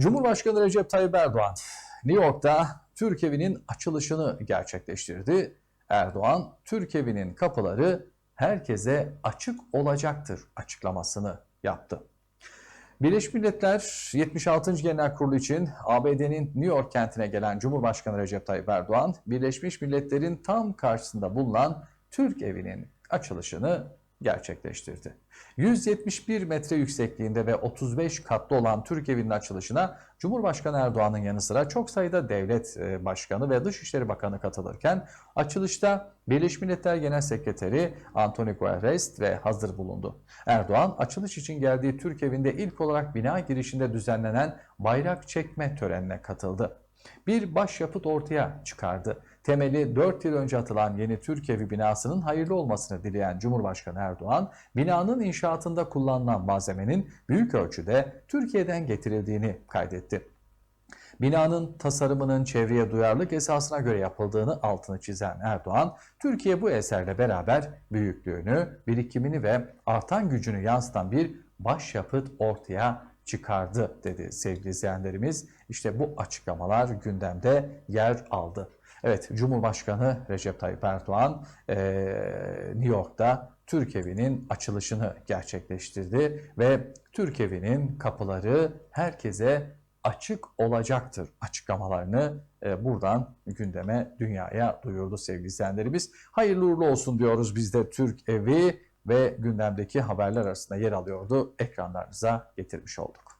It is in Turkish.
Cumhurbaşkanı Recep Tayyip Erdoğan New York'ta Türk Evi'nin açılışını gerçekleştirdi. Erdoğan, Türk Evi'nin kapıları herkese açık olacaktır açıklamasını yaptı. Birleşmiş Milletler 76. Genel Kurulu için ABD'nin New York kentine gelen Cumhurbaşkanı Recep Tayyip Erdoğan, Birleşmiş Milletler'in tam karşısında bulunan Türk Evi'nin açılışını gerçekleştirdi. 171 metre yüksekliğinde ve 35 katlı olan Türk Evi'nin açılışına Cumhurbaşkanı Erdoğan'ın yanı sıra çok sayıda devlet e, başkanı ve Dışişleri Bakanı katılırken açılışta Birleşmiş Milletler Genel Sekreteri Antonio Guterres ve hazır bulundu. Erdoğan açılış için geldiği Türk Evi'nde ilk olarak bina girişinde düzenlenen bayrak çekme törenine katıldı. Bir başyapıt ortaya çıkardı. Temeli 4 yıl önce atılan yeni Türk Evi binasının hayırlı olmasını dileyen Cumhurbaşkanı Erdoğan, binanın inşaatında kullanılan malzemenin büyük ölçüde Türkiye'den getirildiğini kaydetti. Binanın tasarımının çevreye duyarlılık esasına göre yapıldığını altını çizen Erdoğan, Türkiye bu eserle beraber büyüklüğünü, birikimini ve artan gücünü yansıtan bir başyapıt ortaya çıkardı dedi sevgili izleyenlerimiz. İşte bu açıklamalar gündemde yer aldı. Evet Cumhurbaşkanı Recep Tayyip Erdoğan New York'ta Türk Evi'nin açılışını gerçekleştirdi ve Türk Evi'nin kapıları herkese açık olacaktır açıklamalarını buradan gündeme dünyaya duyurdu sevgili izleyenlerimiz. Hayırlı uğurlu olsun diyoruz biz de Türk Evi ve gündemdeki haberler arasında yer alıyordu. Ekranlarınıza getirmiş olduk.